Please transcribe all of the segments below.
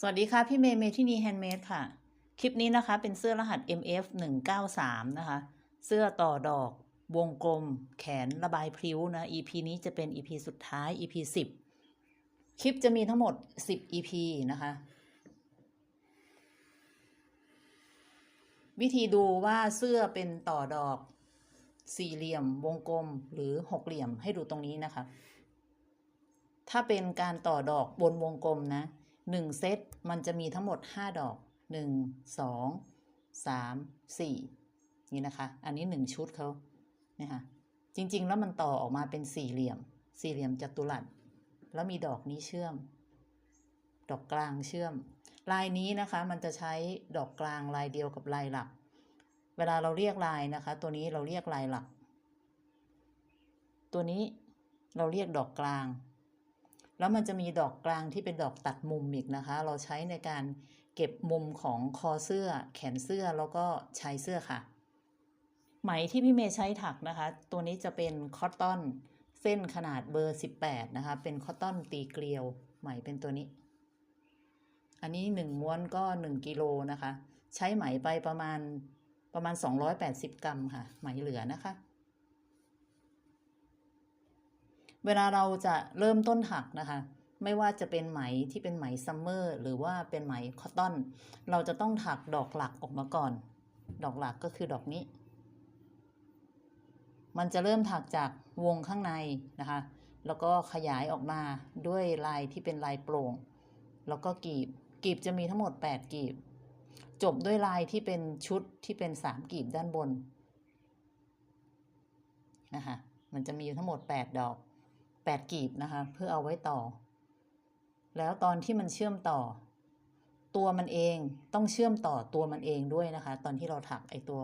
สวัสดีค่ะ พี่เมย์เมที่นี่แฮนด์เมดค่ะ คลิปนี้นะคะเป็นเสื้อรหัส MF 1 9 3นะคะ เสื้อต่อดอก วงกลม แขนระบายพริ้วนะ EP นี้จะเป็น EP สุดท้าย EP 10 คลิปจะมีทั้งหมด 10 EP นะคะ วิธีดูว่าเสื้อเป็นต่อดอก สี่เหลี่ยม วงกลม หรือหกเหลี่ยมให้ดูตรงนี้นะคะ ถ้าเป็นการต่อดอกบนวงกลมนะ หนึ่งเซตมันจะมีทั้งหมดห้าดอกหนึ่งสองสามสี่นี่นะคะ อันนี้หนึ่งชุดเขาเนี่ยค่ะจริง ๆ แล้วมันต่อออกมาเป็นสี่เหลี่ยม สี่เหลี่ยมจัตุรัสแล้วมีดอกนี้เชื่อม ดอกกลางเชื่อม ลายนี้นะคะมันจะใช้ดอกกลางลายเดียวกับลายหลัก เวลาเราเรียกลายนะคะ ตัวนี้เราเรียกลายหลัก ตัวนี้เราเรียกดอกกลาง แล้วมันจะมีดอกกลางที่เป็นดอกตัดมุมอีกนะคะ เราใช้ในการเก็บมุมของคอเสื้อ แขนเสื้อแล้วก็ชายเสื้อค่ะ ไหมที่พี่เมย์ใช้ถักนะคะ ตัวนี้จะเป็นคอตตอนเส้นขนาดเบอร์ 18 นะคะ เป็นคอตตอนตีเกลียว ไหมเป็นตัวนี้ อันนี้ 1 ม้วนก็ 1 กิโลนะคะ ใช้ไหมไปประมาณประมาณ 280 กรัมค่ะ ไหมเหลือนะคะ เวลาเราจะเริ่มต้นถักนะคะ ไม่ว่าจะเป็นไหมที่เป็นไหมซัมเมอร์หรือว่าเป็นไหมคอตตอน เราจะต้องถักดอกหลักออกมาก่อน ดอกหลักก็คือดอกนี้ มันจะเริ่มถักจากวงข้างในนะคะ แล้วก็ขยายออกมาด้วยลายที่เป็นลายโปร่ง แล้วก็กีบ กีบจะมีทั้งหมด 8 กีบ จบด้วยลายที่เป็นชุดที่เป็น 3 กีบด้านบนนะคะ มันจะมีทั้งหมด 8 ดอก 8กีบนะคะ เพื่อเอาไว้ต่อ แล้วตอนที่มันเชื่อมต่อ ตัวมันเองต้องเชื่อมต่อตัวมันเองด้วยนะคะ ตอนที่เราถักไอตัว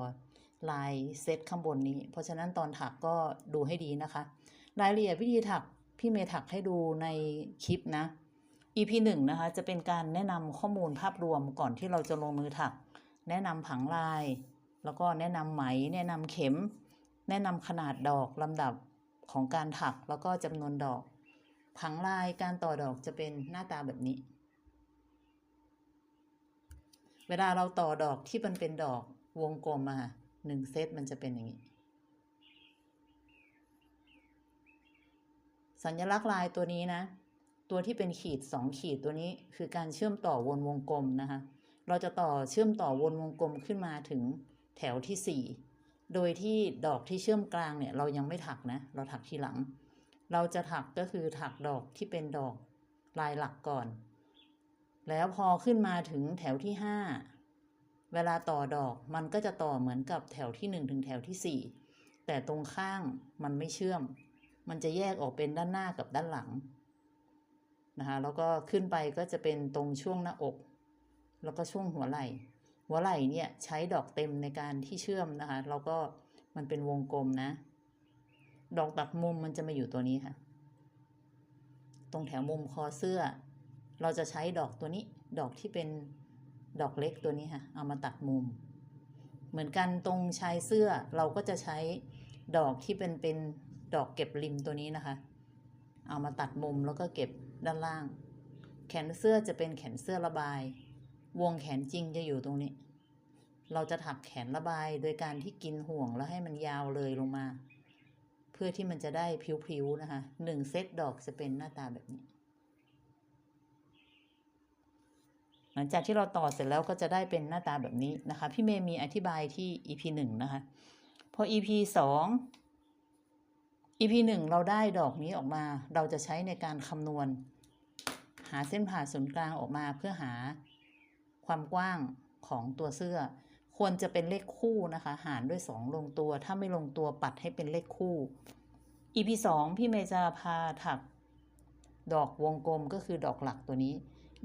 ลายเซตข้างบนนี้ เพราะฉะนั้นตอนถักก็ดูให้ดีนะคะ รายละเอียดวิธีถักพี่เมย์ถักให้ดูในคลิปนะ EP หนึ่งนะคะ จะเป็นการแนะนำข้อมูลภาพรวมก่อนที่เราจะลงมือถัก แนะนำผังลาย แล้วก็แนะนำไหม แนะนำเข็ม แนะนำขนาดดอกลำดับ ของการถักแล้วก็จำนวนดอก ผังลายการต่อดอกจะเป็นหน้าตาแบบนี้ เวลาเราต่อดอกที่มันเป็นดอกวงกลมมาหนึ่งเซตมันจะเป็นอย่างนี้ สัญลักษณ์ลายตัวนี้นะ ตัวที่เป็นขีดสองขีดตัวนี้คือการเชื่อมต่อวนวงกลมนะคะ เราจะต่อเชื่อมต่อวนวงกลมขึ้นมาถึงแถวที่สี่ โดยที่ดอกที่เชื่อมกลางเนี่ยเรายังไม่ถักนะ เราถักทีหลัง เราจะถักก็คือถักดอกที่เป็นดอกลายหลักก่อน แล้วพอขึ้นมาถึงแถวที่ห้าเวลาต่อดอกมันก็จะต่อเหมือนกับแถวที่หนึ่งถึงแถวที่สี่แต่ตรงข้างมันไม่เชื่อม มันจะแยกออกเป็นด้านหน้ากับด้านหลังนะคะแล้วก็ขึ้นไปก็จะเป็นตรงช่วงหน้าอก แล้วก็ช่วงหัวไหล่ หัวไหล่เนี่ยใช้ดอกเต็มในการที่เชื่อมนะคะ แล้วก็มันเป็นวงกลมนะ ดอกตัดมุมมันจะมาอยู่ตัวนี้ค่ะ ตรงแถวมุมคอเสื้อ เราจะใช้ดอกตัวนี้ ดอกที่เป็นดอกเล็กตัวนี้ค่ะ เอามาตัดมุม เหมือนกันตรงชายเสื้อเราก็จะใช้ดอกที่เป็นเป็นดอกเก็บริมตัวนี้นะคะ เอามาตัดมุมแล้วก็เก็บด้านล่าง แขนเสื้อจะเป็นแขนเสื้อระบาย วงแขนจริงจะอยู่ตรงนี้ เราจะถักแขนระบายโดยการที่กินห่วงแล้วให้มันยาวเลยลงมา เพื่อที่มันจะได้ผิวๆนะคะหนึ่งเซตดอกจะเป็นหน้าตาแบบนี้ หลังจากที่เราต่อเสร็จแล้วก็จะได้เป็นหน้าตาแบบนี้นะคะ พี่เมย์มีอธิบายที่ EP หนึ่งนะคะ พอ EP สอง EP หนึ่งเราได้ดอกนี้ออกมา เราจะใช้ในการคำนวณ หาเส้นผ่าศูนย์กลางออกมาเพื่อหา ความกว้างของตัวเสื้อ ควรจะเป็นเลขคู่นะคะ หารด้วย 2 ลงตัว ถ้าไม่ลงตัวปัดให้เป็นเลขคู่ EP สองพี่เมย์จะพาถักดอกวงกลมก็คือดอกหลักตัวนี้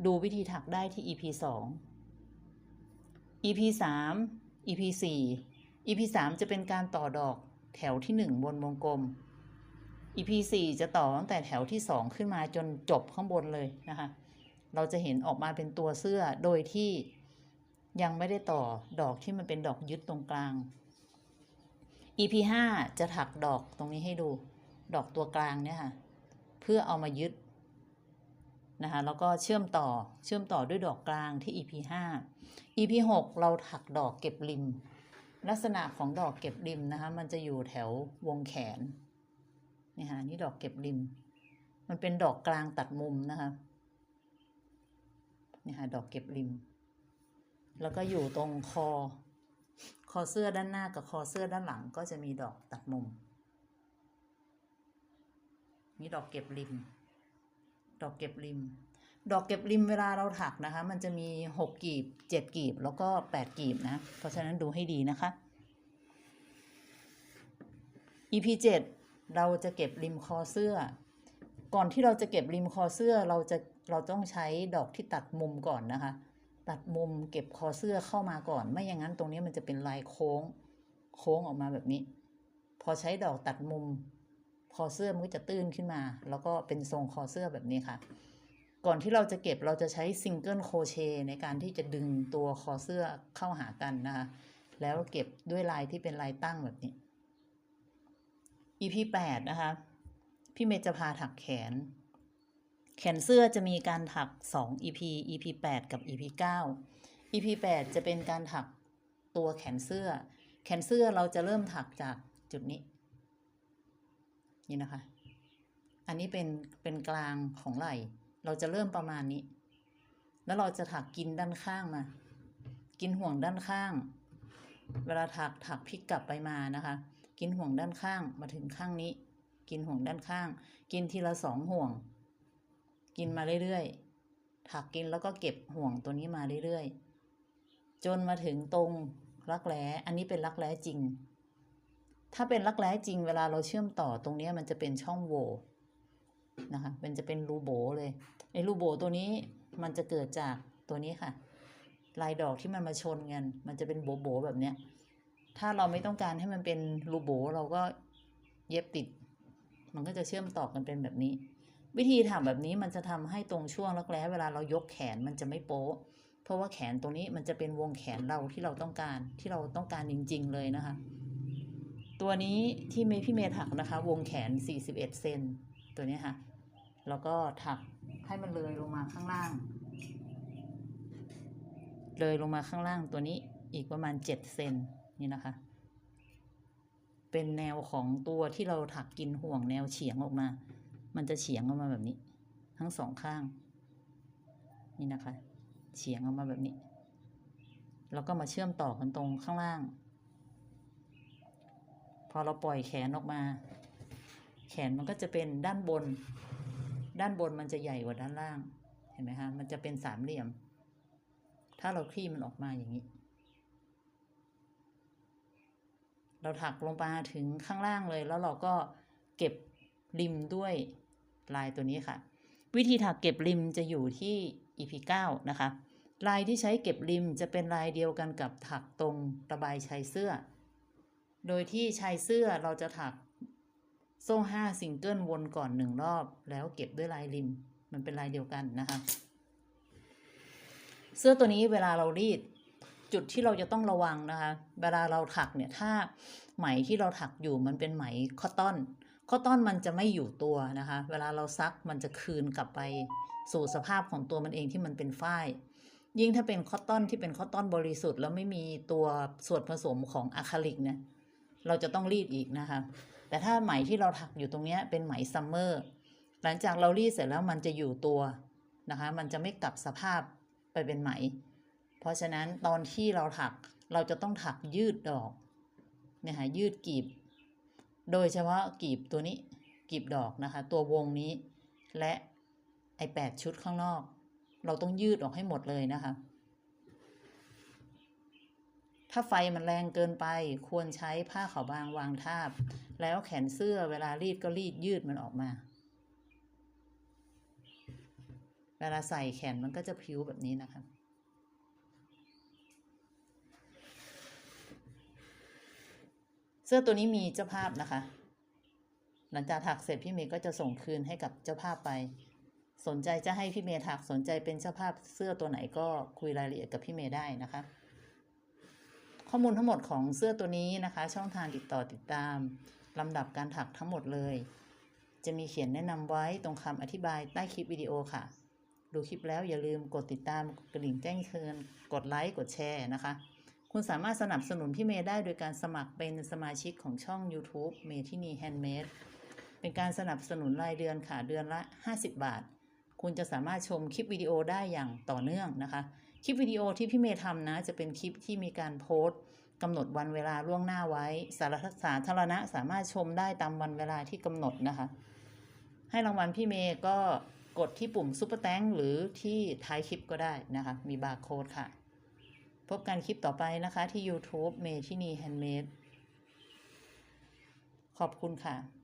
ดูวิธีถักได้ที่ EP สอง EP สาม EP สี่ EP สามจะเป็นการต่อดอกแถวที่หนึ่งบนวงกลม EP สี่จะต่อตั้งแต่แถวที่สองขึ้นมาจนจบข้างบนเลยนะคะ เราจะเห็นออกมาเป็นตัวเสื้อโดยที่ยังไม่ได้ต่อดอกที่มันเป็นดอกยึดตรงกลาง EP ห้าจะถักดอกตรงนี้ให้ดู ดอกตัวกลางเนี่ยค่ะ เพื่อเอามายึดนะคะแล้วก็เชื่อมต่อเชื่อมต่อด้วยดอกกลางที่ EP 5 EP 6เราถักดอกเก็บริม ลักษณะของดอกเก็บริมนะคะ มันจะอยู่แถววงแขนนี่ฮะนี่ดอกเก็บริม มันเป็นดอกกลางตัดมุมนะคะ นี่ฮะดอกเก็บริม แล้วก็อยู่ตรงคอ คอเสื้อด้านหน้ากับคอเสื้อด้านหลังก็จะมีดอกตัดมุมนี่ดอกเก็บริม ดอกเก็บริม ดอกเก็บริมเวลาเราถักนะคะ มันจะมีหกกีบเจ็ดกีบแล้วก็แปดกีบนะ เพราะฉะนั้นดูให้ดีนะคะ EP เจ็ดเราจะเก็บริมคอเสื้อ ก่อนที่เราจะเก็บริมคอเสื้อเราจะเราต้องใช้ดอกที่ตัดมุมก่อนนะคะ ตัดมุมเก็บคอเสื้อเข้ามาก่อน ไม่อย่างนั้นตรงนี้มันจะเป็นลายโค้งโค้งออกมาแบบนี้ พอใช้ดอกตัดมุมคอเสื้อมันก็จะตื้นขึ้นมา แล้วก็เป็นทรงคอเสื้อแบบนี้ค่ะ ก่อนที่เราจะเก็บเราจะใช้ซิงเกิลโครเชต์ในการที่จะดึงตัวคอเสื้อเข้าหากันนะคะ แล้วเก็บด้วยลายที่เป็นลายตั้งแบบนี้ EP 8 นะคะ พี่เมย์จะพาถักแขน แขนเสื้อจะมีการถัก 2 EP EP 8 กับ EP 9 EP 8 จะเป็นการถักตัวแขนเสื้อ แขนเสื้อเราจะเริ่มถักจากจุดนี้ นี่นะคะ อันนี้เป็นเป็นกลางของไหล่ เราจะเริ่มประมาณนี้ แล้วเราจะถักกินด้านข้างมา กินห่วงด้านข้าง เวลาถักถักพลิกกลับไปมานะคะ กินห่วงด้านข้างมาถึงข้างนี้ กินห่วงด้านข้าง กินทีละสองห่วง กินมาเรื่อยๆ ถักกินแล้วก็เก็บห่วงตัวนี้มาเรื่อยๆ จนมาถึงตรงรักแร้ อันนี้เป็นรักแร้จริง ถ้าเป็นรักแร้จริง เวลาเราเชื่อมต่อตรงนี้มันจะเป็นช่องโหว่นะคะ มันจะเป็นรูโบเลยไอ้รูโบตัวนี้มันจะเกิดจากตัวนี้ค่ะ ลายดอกที่มันมาชนกัน มันจะเป็นโบโบแบบเนี้ย ถ้าเราไม่ต้องการให้มันเป็นรูโบเราก็เย็บติด มันก็จะเชื่อมต่อกันเป็นแบบนี้ วิธีทำแบบนี้มันจะทำให้ตรงช่วงรักแร้เวลาเรายกแขนมันจะไม่โป๊ะ เพราะว่าแขนตรงนี้มันจะเป็นวงแขนเราที่เราต้องการที่เราต้องการจริง ๆ เลยนะคะ ตัวนี้ที่เมย์พี่เมย์ถักนะคะ วงแขน 41 เซนตัวนี้ค่ะแล้วก็ถักให้มันเลยลงมาข้างล่าง เลยลงมาข้างล่างตัวนี้อีกประมาณ 7 เซนนี่นะคะ เป็นแนวของตัวที่เราถักกินห่วงแนวเฉียงออกมา มันจะเฉียงออกมาแบบนี้ ทั้งสองข้าง นี่นะคะ เฉียงออกมาแบบนี้ แล้วก็มาเชื่อมต่อกันตรงข้างล่าง พอเราปล่อยแขนออกมา แขนมันก็จะเป็นด้านบน ด้านบนมันจะใหญ่กว่าด้านล่าง เห็นไหมคะ มันจะเป็นสามเหลี่ยม ถ้าเราคลี่มันออกมาอย่างนี้ เราถักลงมาถึงข้างล่างเลย แล้วเราก็เก็บริมด้วยลายตัวนี้ค่ะ วิธีถักเก็บริมจะอยู่ที่ EP 9นะคะ ลายที่ใช้เก็บริมจะเป็นลายเดียวกันกับถักตรงระบายชายเสื้อ โดยที่ชายเสื้อเราจะถักโซ่ห้าซิงเกิลวนก่อนหนึ่งรอบ แล้วเก็บด้วยลายริม มันเป็นลายเดียวกันนะคะ เสื้อตัวนี้เวลาเรารีด จุดที่เราจะต้องระวังนะคะเวลาเราถักเนี่ยถ้าไหมที่เราถักอยู่มันเป็นไหมคอตตอนคอตตอนมันจะไม่อยู่ตัวนะคะ เวลาเราซักมันจะคืนกลับไปสู่สภาพของตัวมันเองที่มันเป็นฝ้ายยิ่งถ้าเป็นคอตตอนที่เป็นคอตตอนบริสุทธิ์แล้วไม่มีตัวส่วนผสมของอะคริลิกเนี่ยเราจะต้องรีดอีกนะคะ แต่ถ้าไหมที่เราถักอยู่ตรงเนี้ยเป็นไหมซัมเมอร์หลังจากเรารีดเสร็จแล้วมันจะอยู่ตัวนะคะ มันจะไม่กลับสภาพไปเป็นไหม เพราะฉะนั้นตอนที่เราถักเราจะต้องถักยืดดอกเนี่ยค่ะยืดกีบ โดยเฉพาะกีบตัวนี้กีบดอกนะคะ ตัววงนี้ และไอแปดชุดข้างนอก เราต้องยืดออกให้หมดเลยนะคะ ถ้าไฟมันแรงเกินไปควรใช้ผ้าขาวบางวางทาบ แล้วแขนเสื้อเวลารีดก็รีดยืดมันออกมาเวลาใส่แขนมันก็จะพิ้วแบบนี้นะคะ เสื้อตัวนี้มีเจ้าภาพนะคะ หลังจากถักเสร็จพี่เมย์ก็จะส่งคืนให้กับเจ้าภาพไป สนใจจะให้พี่เมย์ถักสนใจเป็นเจ้าภาพเสื้อตัวไหนก็คุยรายละเอียดกับพี่เมย์ได้นะคะ ข้อมูลทั้งหมดของเสื้อตัวนี้นะคะ ช่องทางติดต่อติดตามลำดับการถักทั้งหมดเลย จะมีเขียนแนะนำไว้ตรงคำอธิบายใต้คลิปวิดีโอค่ะ ดูคลิปแล้วอย่าลืมกดติดตามกระดิ่งแจ้งเตือนกดไลค์กดแชร์นะคะ คุณสามารถสนับสนุนพี่เมย์ได้โดยการสมัครเป็นสมาชิกของช่อง YouTube เมทินีแฮนด์เมดเป็นการสนับสนุนรายเดือนค่ะเดือนละ 50 บาท คุณจะสามารถชมคลิปวิดีโอได้อย่างต่อเนื่องนะคะ คลิปวิดีโอที่พี่เมย์ทำนะ จะเป็นคลิปที่มีการโพสต์กำหนดวันเวลาล่วงหน้าไว้ สารสาธารณะสามารถชมได้ตามวันเวลาที่กำหนดนะคะ ให้รางวัลพี่เมย์ก็กดที่ปุ่มซุปเปอร์แตงหรือที่ท้ายคลิปก็ได้นะคะ มีบาร์โค้ดค่ะ พบกันคลิปต่อไปนะคะที่ YouTube เมที่นีแฮนด์เมดขอบคุณค่ะ